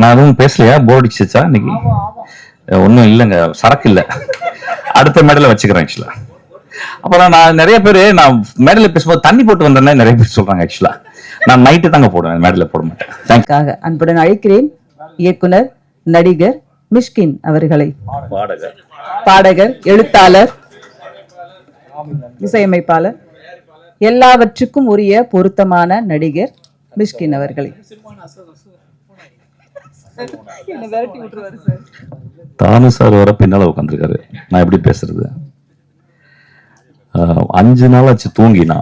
நான் எதுவும் பேசலையா? போர் அடிச்சிச்சா? இன்னைக்கு? ஒன்றும் இல்லைங்க. சரக்கு இல்லை. அடுத்த மேடையில் வச்சுக்கிறேன் ஆக்சுவலா அப்புறம் நான் நிறைய பேர் நான் மேடையில் பேசும்போது தண்ணி போட்டு வந்தேன்னா நிறைய பேர் சொல்றாங்க ஆக்சுவலா நான் நைட்டு தாங்க போடுவேன் மேடையில் போட மாட்டேன். தேங்க்ஸ் க்காக அன்புடன் அழைக்கிறேன் இயக்குனர் நடிகர் மிஷ்கின் அவர்களை. பாடகர். பாடகர் எழுத்தாளர் இசையமைப்பாளர் எல்லாவற்றுக்கும் உரிய பொருத்தமான நடிகர் மிஷ்கின் அவர்களை. தானு சார் வர பின்னால் உட்காந்துருக்காரு. நான் எப்படி பேசுறது? அஞ்சு நாள் ஆச்சு தூங்கினா.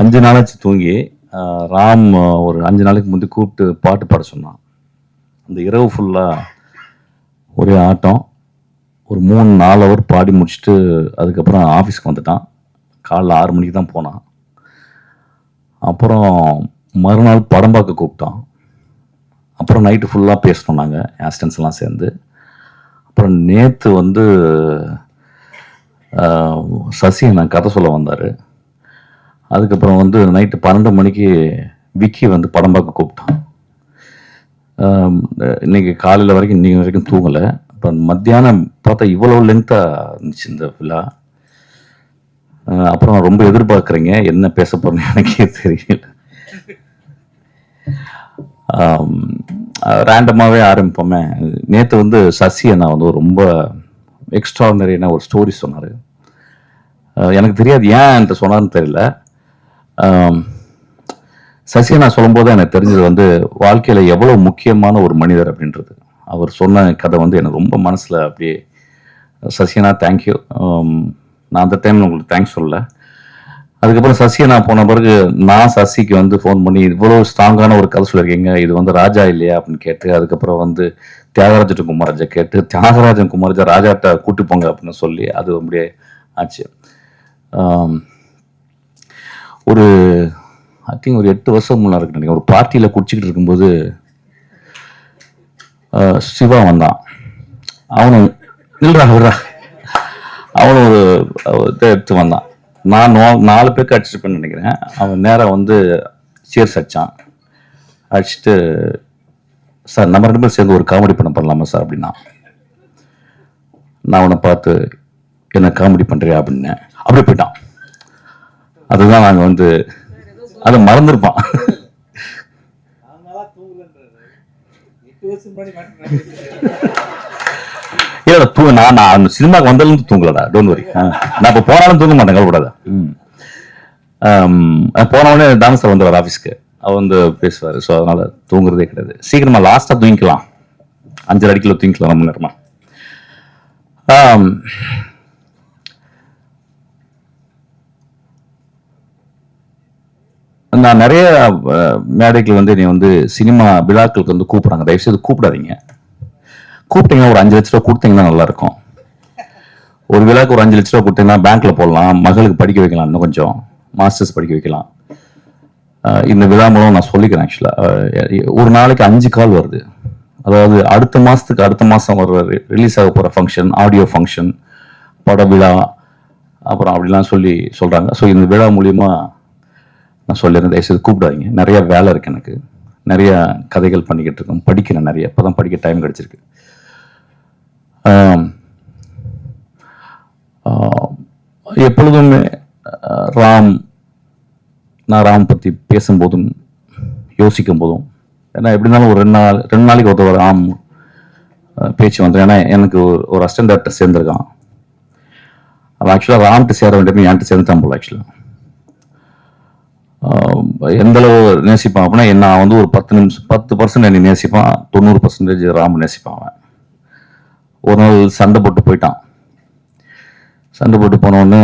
அஞ்சு நாளாச்சு தூங்கி ராம் ஒரு அஞ்சு நாளைக்கு முந்தி கூப்பிட்டு பாட்டு பாட சொன்னான். அந்த இரவு ஃபுல்லாக ஒரே ஆட்டம். ஒரு மூணு நாலு ஹவர் பாடி முடிச்சுட்டு அதுக்கப்புறம் ஆஃபீஸ்க்கு வந்துட்டான். காலைல ஆறு மணிக்கு தான் போனான். அப்புறம் மறுநாள் படம் பார்க்க கூப்பிட்டான். அப்புறம் நைட்டு ஃபுல்லாக பேசணும் நாங்கள் ஆஸ்டன்ஸ் எல்லாம் சேர்ந்து. அப்புறம் நேற்று வந்து சசி நான் கதை சொல்ல வந்தார். அதுக்கப்புறம் வந்து நைட்டு பன்னெண்டு மணிக்கு விக்கி வந்து படம் பார்க்க கூப்பிட்டான். இன்றைக்கி இன்னைக்கு காலையில் வரைக்கும் இன்றைக்கி வரைக்கும் தூங்கலை. இப்போ மத்தியானம் பார்த்தா இவ்வளோ லென்த்தாக இருந்துச்சு இந்த விழா. அப்புறம் ரொம்ப எதிர்பார்க்குறீங்க என்ன பேச போகிறேன்னு எனக்கே தெரியல. ரேண்டமாகவே ஆரம்பிப்போமே. நேற்று வந்து சசி அண்ணா வந்து ரொம்ப எக்ஸ்ட்ரானரியான ஒரு ஸ்டோரி சொன்னார். எனக்கு தெரியாது ஏன் என்கிட்ட சொன்னார்னு தெரியல. சசி அண்ணா சொல்லும்போது எனக்கு தெரிஞ்சது வந்து வாழ்க்கையில் எவ்வளோ முக்கியமான ஒரு மனிதர் அப்படின்றது. அவர் சொன்ன கதை வந்து எனக்கு ரொம்ப மனசில் அப்படியே சசியனா தேங்க்யூ நான் அந்த டைம் உங்களுக்கு தேங்க்ஸ் சொல்லலை. அதுக்கப்புறம் சசியை நான் போன பிறகு நான் சசிக்கு வந்து ஃபோன் பண்ணி இவ்வளோ ஸ்ட்ராங்கான ஒரு கதை சொல்லியிருக்கீங்க. இது வந்து ராஜா இல்லையா? அப்படின்னு கேட்டு அதுக்கப்புறம் வந்து தியாகராஜன் குமாரஜா கேட்டு தியாகராஜன் குமாரஜா ராஜாட்ட கூட்டி போங்க அப்படின்னு சொல்லி அது அப்படியே ஆச்சு. ஒரு ஐ திங்க் ஒரு எட்டு வருஷம் முன்னாடி இருக்கு நினைக்கிறேன். ஒரு பார்ட்டியில் குடிச்சிக்கிட்டு இருக்கும்போது சிவா வந்தான். அவனும் இல்லடா விடுறா அவனும் ஒரு இதை எடுத்து வந்தான். நான் நோ- நாலு பேருக்கு அடிச்சிருப்பேன்னு நினைக்கிறேன். அவன் நேராக வந்து சேர்ஸ் அடிச்சான் அடிச்சுட்டு சார் நம்ம ரெண்டு பேரும் சேர்ந்து ஒரு காமெடி பண்ண பண்ணலாமா சார்? அப்படின்னா நான் அவனை பார்த்து என்ன காமெடி பண்ணுறியா அப்படின்னேன். அப்படியே போயிட்டான். அதுதான் நாங்கள் வந்து அதை மறந்துருப்பான். இல்ல தூ நான் நான் சினிமாக்கு வந்ததுலேருந்து தூங்கலடா டோன்ட் வரி நான் இப்போ போனாலும் தூங்க மாட்டேன் கவலைப்படாத. ம். ஆம், போன உடனே டான்ஸ் வந்துடுவார் ஆஃபீஸ்க்கு. அவர் வந்து பேசுவார் ஸோ அதனால தூங்குறதே கிடையாது. சீக்கிரமா லாஸ்ட்டாக தூங்கிக்கலாம். அஞ்சரை அடிக்கல தூங்கிக்கலாம் ரொம்ப நேரமா. நான் நிறைய மேடைகள் வந்து நீ வந்து சினிமா விழாக்களுக்கு வந்து கூப்பிடுறாங்க. தயவுசெய்து கூப்பிடாதீங்க. கூப்பிட்டீங்கன்னா ஒரு அஞ்சு லட்ச ரூபா கொடுத்தீங்கன்னா நல்லா இருக்கும் ஒரு விழாக்கு ஒரு அஞ்சு லட்ச ரூபா கொடுத்தீங்கன்னா பேங்க்ல போடலாம் மகளுக்கு படிக்க வைக்கலாம் இன்னும் கொஞ்சம் மாஸ்டர்ஸ் படிக்க வைக்கலாம். இந்த விழா மூலம் நான் சொல்லிக்கிறேன் ஆக்சுவலா ஒரு நாளைக்கு அஞ்சு கால் வருது. அதாவது அடுத்த மாசத்துக்கு அடுத்த மாசம் வர்ற ரிலீஸ் ஆக போற ஃபங்க்ஷன் ஆடியோ ஃபங்க்ஷன் பட விழா அப்புறம் அப்படிலாம் சொல்லி சொல்றாங்க. ஸோ இந்த விழா மூலியமா நான் சொல்லியிருந்தேன் தயவுசெய்து கூப்பிடாதீங்க. நிறைய வேலை இருக்கு எனக்கு. நிறைய கதைகள் பண்ணிக்கிட்டு இருக்கோம். படிக்கிறேன் நிறைய. இப்போதான் படிக்க டைம் கிடைச்சிருக்கு. எப்பொழுதுமே ராம் நான் ராம் பற்றி பேசும்போதும் யோசிக்கும் போதும் ஏன்னா எப்படி இருந்தாலும் ஒரு ரெண்டு நாள் ரெண்டு நாளைக்கு ஒருத்தர் ராம் பேச்சு வந்தேன் ஏன்னா எனக்கு ஒரு ஒரு அசிஸ்டன்ட் டேரக்டர் சேர்ந்துருக்கான். அவன் ஆக்சுவலாக ராம்கிட்ட சேர வேண்டிய என்கிட்ட சேர்ந்துட்டான் போல ஆக்சுவலாக எந்தளவு நேசிப்பான் அப்படின்னா என்ன வந்து ஒரு பத்து நிமிஷம் பத்து பர்சன்ட் என்னை நேசிப்பான் தொண்ணூறு பர்சன்டேஜ் ராம் நேசிப்பான் அவன். ஒரு நாள் சண்டை போட்டு போயிட்டான். சண்டை போட்டு போனோடனே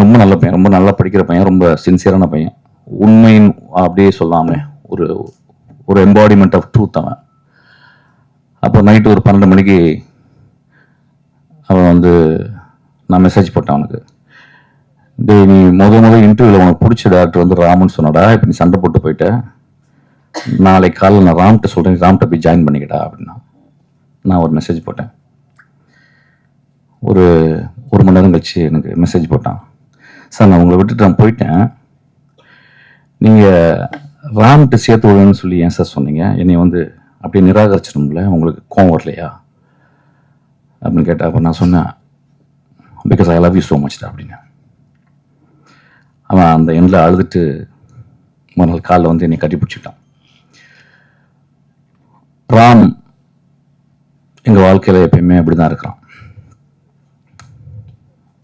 ரொம்ப நல்ல பையன் ரொம்ப நல்லா படிக்கிற பையன் ரொம்ப சின்சியரான பையன். உண்மையின் அப்படியே சொல்லாமே ஒரு ஒரு எம்பாடிமெண்ட் ஆஃப் ட்ரூத் அவன். அப்போ நைட்டு ஒரு பன்னெண்டு மணிக்கு அவன் வந்து நான் மெசேஜ் போட்டேன் அவனுக்கு. டேய் நீ முத முதல் இன்டர்வியூவில் உனக்கு பிடிச்ச டேரக்டர் வந்து ராமன் சொன்னடா இப்போ நீ சண்டை போட்டு போயிட்ட. நாளைக்கு காலையில் நான் ராம்கிட்ட சொல்கிறேன் ராம்கிட்ட போய் ஜாயின் பண்ணிக்கடா அப்படின்னா. நான் ஒரு மெசேஜ் போட்டேன். ஒரு ஒரு மணி நேரம் கழிச்சு எனக்கு மெசேஜ் போட்டான். சார் நான் உங்களை விட்டுட்டு நான் போயிட்டேன். நீங்கள் ராம்கிட்ட சேர்த்து விடுன்னு சொல்லி ஏன் சார் சொன்னீங்க? என்னை வந்து அப்படியே நிராகரிச்சிடும்ல? உங்களுக்கு கோவம் வரலையா? அப்படின்னு கேட்டால் அப்போ நான் சொன்னேன் because I love you so மச்டா அப்படின்னு. அவன் அந்த எண்ணில் அழுதுட்டு மறுநாள் காலில் வந்து என்னை கட்டி பிடிச்சிட்டான் ராம் எங்கள் வாழ்க்கையில் எப்பயுமே அப்படி தான் இருக்கிறோம்.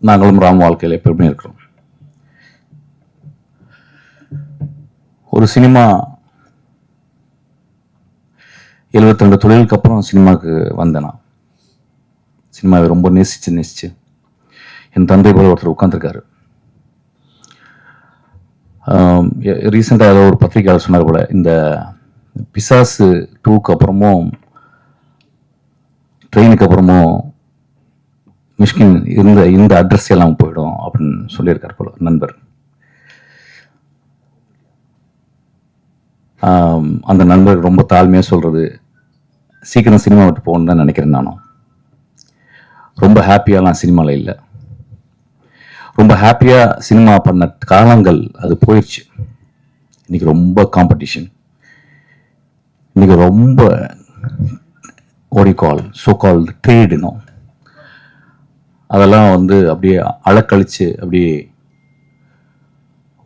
நாங்களும் ராம் வாழ்க்கையில் எப்பயுமே இருக்கிறோம். ஒரு சினிமா 72 ரெண்டு தொழிலுக்கு அப்புறம் சினிமாவுக்கு வந்தேன் நான். சினிமாவை ரொம்ப நேசிச்சு நேசிச்சு. என் தந்தை போல ஒருத்தர் உட்காந்துருக்காரு ரீசெண்டாக ஏதோ ஒரு பத்திரிகையாளர் சொன்னார் போல இந்த பிசாசு டூக்கு அப்புறமும் ட்ரெயினுக்கு அப்புறமும் மிஷ்கின் இருந்த இந்த அட்ரஸ் எல்லாம் போயிடும் அப்படின்னு சொல்லியிருக்கார் போல நண்பர். அந்த நண்பர் ரொம்ப தாழ்மையாக சொல்கிறது சீக்கிரம் சினிமா விட்டு போகணுன்னு தான் நினைக்கிறேன் நானும். ரொம்ப ஹாப்பியாலாம் சினிமாவில் இல்லை. ரொம்ப ஹாப்பியாக சினிமா பண்ண காலங்கள் அது போயிடுச்சு இன்னைக்கு ரொம்ப காம்படிஷன் இன்னைக்கு ரொம்ப ஓடி ஸோ சோ கால் ட்ரேட் அதெல்லாம் வந்து அப்படியே அலக்கழிச்சு அப்படியே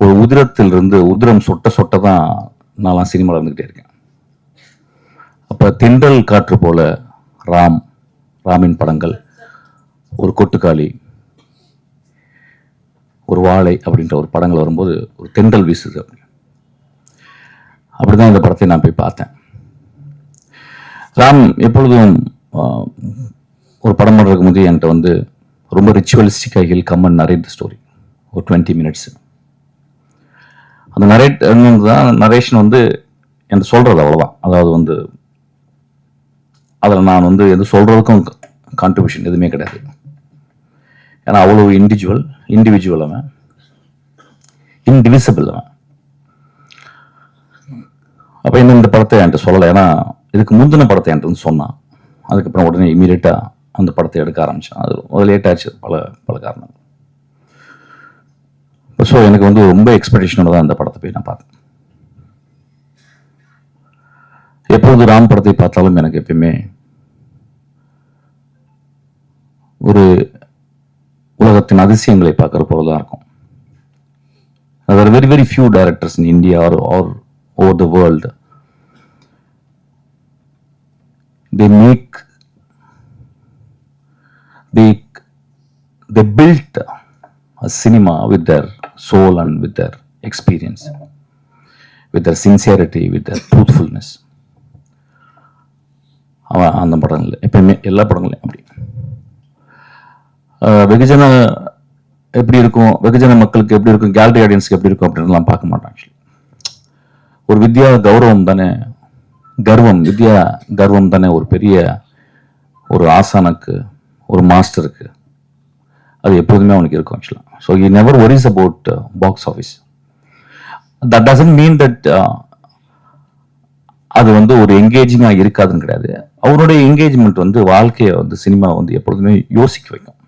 ஒரு உதிரத்திலிருந்து உதிரம் சொட்ட சொட்ட தான் நான்லாம் சினிமாவில் இருந்துக்கிட்டே இருக்கேன். அப்போ தென்றல் காற்று போல ராம் ராமின் படங்கள் ஒரு கொட்டுக்காளி ஒரு வாழை அப்படின்ற ஒரு படங்கள் வரும்போது ஒரு தென்றல் வீசுது அப்படி தான் இந்த படத்தை நான் போய் பார்த்தேன். ராம் எப்பொழுதும் ஒரு படம் பண்ணுறதுக்கு முந்தைய என்கிட்ட வந்து ரொம்ப ரிச்சுவலிஸ்டிக்காக will come and narrate story ஒரு டுவெண்ட்டி மினிட்ஸ் அந்த நரேட் தான் நரேஷன் வந்து எனக்கு சொல்கிறது அவ்வளோதான் அதாவது வந்து அதில் நான் வந்து எது சொல்கிறதுக்கும் கான்ட்ரிபியூஷன் எதுவுமே கிடையாது. ஏன்னா அவ்வளோ இண்டிவிஜுவல் இண்டிவிஜுவல் அவன். இன்டிவிசிபிள் அவன். அப்போ இன்னும் இந்த படத்தை என்கிட்ட சொல்லலை. ஏன்னா இதுக்கு முந்தின படத்தை என்கிட்ட சொன்னான். அதுக்கப்புறம் உடனே இமீடியட்டாக அந்த படத்தை எடுக்க ஆரம்பித்தான் அது அது லேட் ஆச்சு. பல பல காரணங்கள். ஸோ எனக்கு வந்து ரொம்ப எக்ஸ்பெக்டேஷனோட தான் அந்த படத்தை போய் நான் பார்த்தேன். எப்பொழுது ராம் படத்தை பார்த்தாலும் எனக்கு எப்பயுமே ஒரு உலகத்தின் அதிசயங்களை பார்க்குற போல தான் இருக்கும். There are very very few directors in India or, or over the world they make they they built a cinema with their soul and with their experience with their sincerity with their truthfulness அந்த படங்கள் எப்பயுமே எல்லா படங்களையும் அப்படி வெகுஜன எப்படி இருக்கும் வெகுஜன மக்களுக்கு எப்படி இருக்கும் கேலரி ஆடியன்ஸ்க்கு எப்படி இருக்கும் அப்படின்லாம் பார்க்க மாட்டான் ஆக்சுவலி ஒரு வித்யா கௌரவம் தானே கர்வம் வித்யா கர்வம் தானே ஒரு பெரிய ஒரு ஆசானுக்கு ஒரு மாஸ்டருக்கு. அது எப்போதுமே அவனுக்கு இருக்கும் ஆக்சுவலாக so I never worries about box office that doesn't mean that அது வந்து ஒரு என்கேஜிங்காக இருக்காதுன்னு கிடையாது. அவருடைய என்கேஜ்மெண்ட் வந்து வாழ்க்கையை வந்து சினிமா வந்து எப்பொழுதுமே யோசிக்க வைக்கும்.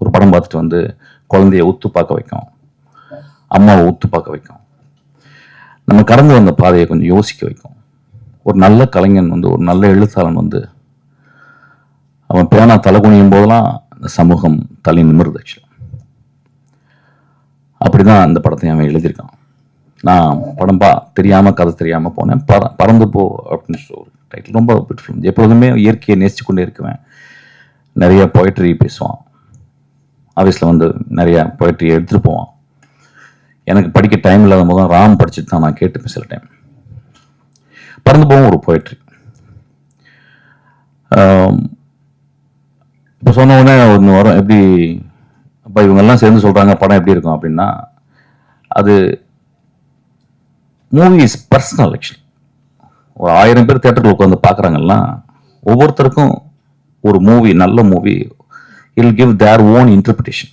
ஒரு படம் பார்த்துட்டு வந்து குழந்தைய உத்து பார்க்க வைக்கும். அம்மாவை உத்து பார்க்க வைக்கும். நம்ம கடந்து வந்த பாதையை கொஞ்சம் யோசிக்க வைக்கும். ஒரு நல்ல கலைஞன் வந்து ஒரு நல்ல எழுத்தாளன் வந்து அவன் பேனா தலை குனியும் போதெல்லாம் இந்த சமூகம் தலை நிமிர்ந்து அப்படி அப்படிதான் அந்த படத்தை அவன் எழுதியிருக்கான். நான் படம் பா தெரியாமல் கதை தெரியாமல் போனேன். பற பறந்து போ அப்படின்னு சொல்லி ஒரு டைட்டில் ரொம்ப பியூட்டிஃபுல் எப்பொழுதுமே இயற்கையை நேசிச்சு கொண்டே இருக்குவேன். நிறைய பொயட்ரி பேசுவான். ஆஃபீஸில் வந்து நிறைய பொயட்ரி எடுத்துகிட்டு போவான். எனக்கு படிக்க டைம் இல்லாத போது தான் ராம் படிச்சுட்டு தான் நான் கேட்டுப்பேன் சில டைம் பறந்து போகும் ஒரு போயிட்ரி இப்போ சொன்ன உடனே ஒன்று வரும். எப்படி அப்போ இவங்கெல்லாம் சேர்ந்து சொல்கிறாங்க படம் எப்படி இருக்கும் அப்படின்னா அது மூவி இஸ் பர்சனல் ஆக்சுவலி ஒரு ஆயிரம் பேர் தேட்டரில் உட்காந்து பார்க்குறாங்கன்னா ஒவ்வொருத்தருக்கும் ஒரு மூவி நல்ல movie will give their own interpretation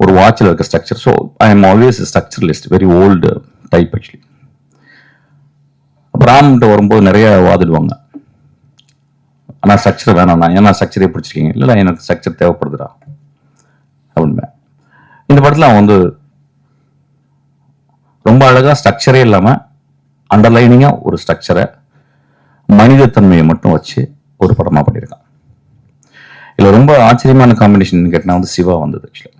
ஒரு வாட்சில் இருக்க structure so I am always structuralist very old type actually ராம்கிட்ட வரும்போது நிறைய வாதிடுவாங்க. ஆனால் ஸ்ட்ரக்சர் வேணாம்ண்ணா. ஏன்னா ஸ்ட்ரக்சரே பிடிச்சிருக்கீங்க. இல்லை எனக்கு ஸ்ட்ரக்சர் தேவைப்படுதுடா. அப்படின்னு இந்த படத்தில் அவன் வந்து ரொம்ப அழகாக ஸ்ட்ரக்சரே இல்லாமல் அண்டர்லைனிங்காக ஒரு ஸ்ட்ரக்சரை மனிதத்தன்மையை மட்டும் வச்சு ஒரு படமாக பண்ணியிருக்கான். இதில் ரொம்ப ஆச்சரியமான காம்பினேஷன் கேட்டால் வந்து சிவா வந்தது ஆக்சுவலாக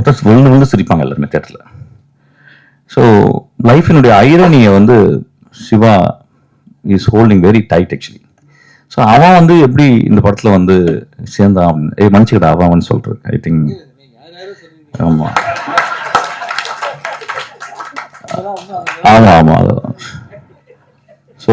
பார்த்தா விழுந்து விழுந்து சிரிப்பாங்க எல்லாருமே தேட்டரில் ஸோ லைஃபினுடைய ஐரனியை வந்து Siva is holding very tight actually so அவன் வந்து எப்படி இந்த படத்தில் வந்து சேர்ந்தான் அப்படின்னு ஏய் மன்னிச்சுக்கடா அவன் சொல்கிறேன் ஐ திங்க் ஆமாம் ஆமாம் ஆமாம் அதுதான் ஸோ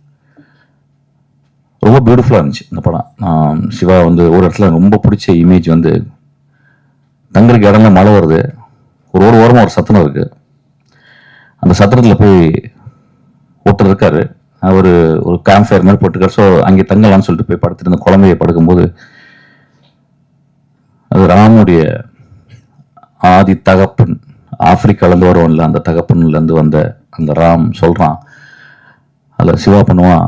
ரொம்ப பியூட்டிஃபுல்லாக இருந்துச்சு இந்த படம். நான் சிவா வந்து ஒரு இடத்துல ரொம்ப பிடிச்ச இமேஜ் வந்து தங்களுக்கு இடம்ல மழை வருது. ஒரு ஒரு ஓரமாக ஒரு சத்தனம் இருக்குது அந்த சத்திரத்தில் போய் ஒருத்தர் இருக்கார். அவர் ஒரு கேம்ப் ஃபயர் மாதிரி போட்டிருக்காரு. ஸோ அங்கே தங்கலாம்னு சொல்லிட்டு போய் படுத்துட்டு இருந்த குழந்தைய படுக்கும்போது அது ராமுடைய ஆதி தகப்பன் ஆப்பிரிக்காலேருந்து வருவான்ல அந்த தகப்பன்லேருந்து வந்த அந்த ராம் சொல்கிறான் அதில் சிவா பண்ணுவான்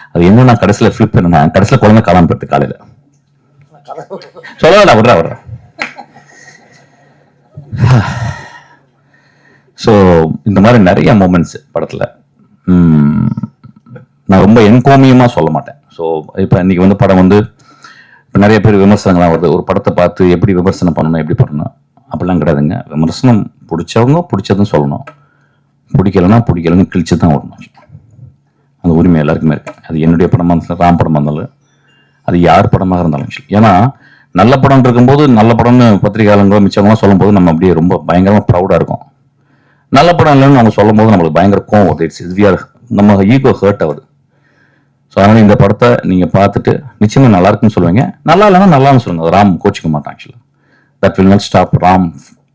அது என்ன நான் கடைசியில் ஃபிளிப் பண்ண கடைசியில் குழந்தை காலம் போயிட்டு காலையில். சொல்லலாம் விட்றா விட்றா ஸோ இந்த மாதிரி நிறைய மூமெண்ட்ஸ் படத்தில். நான் ரொம்ப என்கோமியமாக சொல்ல மாட்டேன். ஸோ இப்போ இன்னைக்கு வந்து படம் வந்து இப்போ நிறைய பேர் விமர்சனங்கள்லாம் வருது. ஒரு படத்தை பார்த்து எப்படி விமர்சனம் பண்ணணும் எப்படி பண்ணணும்? அப்படிலாம் கிடையாதுங்க. விமர்சனம் பிடிச்சவங்க பிடிச்சதும் சொல்லணும். பிடிக்கலன்னா பிடிக்கலன்னு கிழிச்சு தான் வரணும் அந்த உரிமை எல்லாருக்குமே இருக்குது அது என்னுடைய படமாக இருந்தாலும் ராம் படமாக இருந்தாலும் அது யார் படமாக இருந்தாலும் சரி. ஏன்னா நல்ல படம் இருக்கும்போது நல்ல படம்னு பத்திரிகையாளங்களோ மிச்சவங்களாம் சொல்லும்போது நம்ம அப்படியே ரொம்ப பயங்கரமாக ப்ரௌடாக இருக்கும். நல்ல படம் இல்லைன்னு அவங்க சொல்லும்போது நம்மளுக்கு பயங்கர கோவம் வருது. இட்ஸ் வி ஆர் நம்ம ஈகோ ஹர்ட் ஆகுது. ஸோ அதனால் இந்த படத்தை நீங்கள் பார்த்துட்டு நிச்சயமாக நல்லா இருக்குன்னு சொல்லுவீங்க. நல்லா இல்லைன்னா நல்லான்னு சொல்லுங்கள் ராம் கோச்சிக்க மாட்டான் ஆக்சுவலாக that will not stop Ram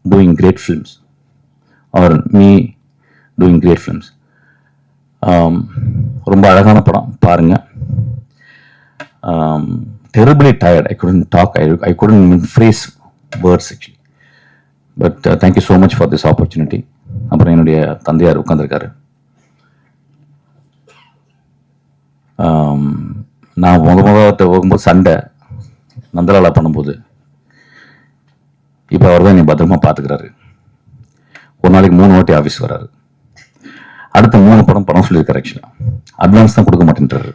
doing great films our me doing great films ரொம்ப அழகான படம் பாருங்க. Terribly tired I couldn't talk I I couldn't phrase words actually but thank you so much for this opportunity அப்புறம் என்னுடைய தந்தையார் உட்காந்துருக்காரு நான் முத முதல்ல போகும்போது சண்டை நந்தலாலா பண்ணும்போது இப்போ அவர் தான் என்னை பத்திரமா பார்த்துக்கிறாரு. ஒரு நாளைக்கு மூணு வாட்டி ஆஃபீஸ் வராரு. அடுத்த மூணு படம் படம் சொல்லியிருக்காரு ஆக்சுவலாக அட்வான்ஸ் தான் கொடுக்க மாட்டேன்றாரு.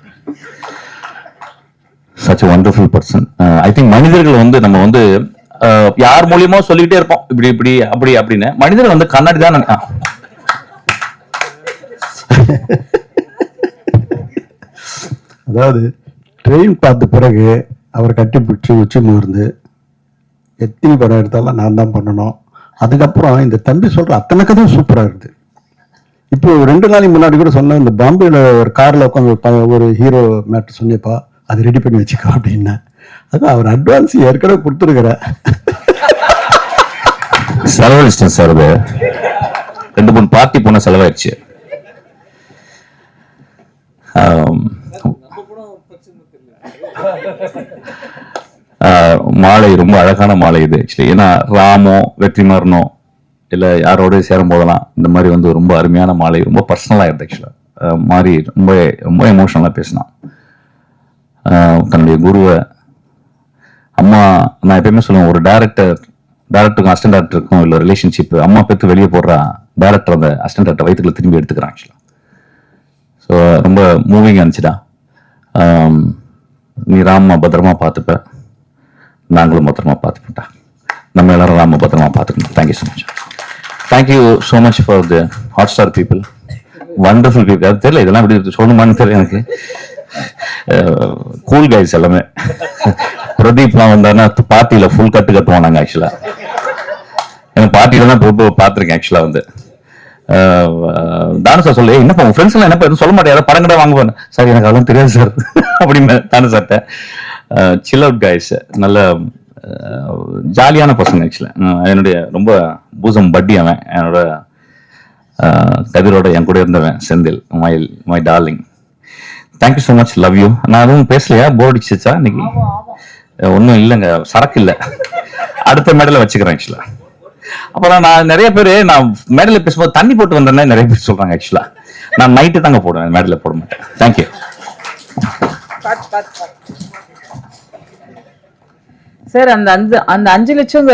Such wonderful person I think மனிதர்கள் வந்து நம்ம வந்து uh, யார் மூலியமா சொல்லிக்கிட்டே இருப்போம். இப்படி இப்படி அப்படி அப்படின்னு. மனிதர்கள் வந்து கண்ணாடி தான் அதாவது ட்ரெயின் பார்த்த பிறகு அவர் கட்டி பிடிச்சி உச்சி முகர்ந்து எத்தனை படம் எடுத்தாலும் நான் தான் பண்ணணும். அதுக்கப்புறம் இந்த தம்பி சொல்ற அத்தனை கதை சூப்பராக இருக்குது. இப்போ ரெண்டு நாளைக்கு முன்னாடி கூட சொன்ன இந்த பாம்பேல ஒரு காரில் உட்காந்து ஒரு ஹீரோ மேட்ரு சொன்னேப்பா அது ரெடி பண்ணி வச்சுக்கோ அப்படின்னா அது அவர் அட்வான்ஸ் ஏற்கனவே கொடுத்துருக்குற செலவழிச்சிட்டேன் சார் அது. ரெண்டு மூணு பார்ட்டி போன செலவாயிடுச்சு. மாலை ரொம்ப அழகான மாலை இது ஆக்சுவலி ஏன்னா ராமோ வெற்றிமாறனோ இல்லை யாரோடய சேரும் போதெல்லாம் இந்த மாதிரி வந்து ரொம்ப அருமையான மாலை ரொம்ப பர்சனலாக இருந்தது ஆக்சுவலாக மாறி ரொம்ப ரொம்ப எமோஷனலாக பேசினான். தன்னுடைய குருவை. அம்மா நான் எப்பயுமே சொல்லுவேன் ஒரு டேரக்டர் டேரக்டருக்கும் அசிஸ்டன்ட் டேரக்டருக்கும் இல்லை ரிலேஷன்ஷிப் அம்மா பெற்று வெளியே போடுறா டேரக்டர் அந்த அசிஸ்டன்ட் டேரக்டர் வயிற்றுக்குள்ள திரும்பி எடுத்துக்கிறான் ஆக்சுவலாக ஸோ ரொம்ப மூவிங் இருந்துச்சுடா. நீ ராம பத்திரமா பார்த்துப்ப. நாங்களும் பத்திரமா பார்த்துப்பட்டா நம்ம எல்லாரும் ராம பத்திரமா பார்த்துக்கணும். Thank you so much thank you so much for the Hotstar people wonderful people அது தெரியல இதெல்லாம் இப்படி சொல்லணுமான்னு தெரியல எனக்கு. Uh, கூல் கைஸ் எல்லாமே. பிரதீப்லாம் வந்தாருன்னா பார்ட்டியில் ஃபுல் கட்டு கட்டுவோம் நாங்கள் ஆக்சுவலாக எனக்கு பார்ட்டியில் தான் ரொம்ப பார்த்துருக்கேன் ஆக்சுவலாக வந்து. Uh, தானு சார் சொல்லு என்னப்பா உங்க ஃப்ரெண்ட்ஸ் எல்லாம் என்னப்பா எதுவும் சொல்ல மாட்டேன் படம் கடை வாங்குவேன். சார் எனக்கு அதெல்லாம் தெரியாது சார் அப்படின்னு தானு சார்ட்ட சில் அவுட் கைஸ் நல்ல ஜாலியான பசங்க ஆக்சுவலாக என்னுடைய ரொம்ப பூசம் பட்டி அவன். என்னோட கதிரோட என் கூட இருந்தவன் Senthil my my darling thank you so much love you நான் எதுவும் பேசலையா? போர் அடிச்சிச்சா? இன்னைக்கு? ஒன்றும் இல்லைங்க. சரக்கு இல்லை. அடுத்த மேடையில் வச்சுக்கிறேன் ஆக்சுவலாக அப்புறம் நான் நிறைய பேர் நான் மேடையில் பேசும்போது தண்ணி போட்டு வந்தேன்னே நிறைய பேர் சொல்றாங்க ஆக்சுவலாக நான் நைட்டு தாங்க போடுவேன் மேடையில் போட மாட்டேன். தேங்க்யூ சார் அந்த அஞ்சு அந்த அஞ்சு லட்சம்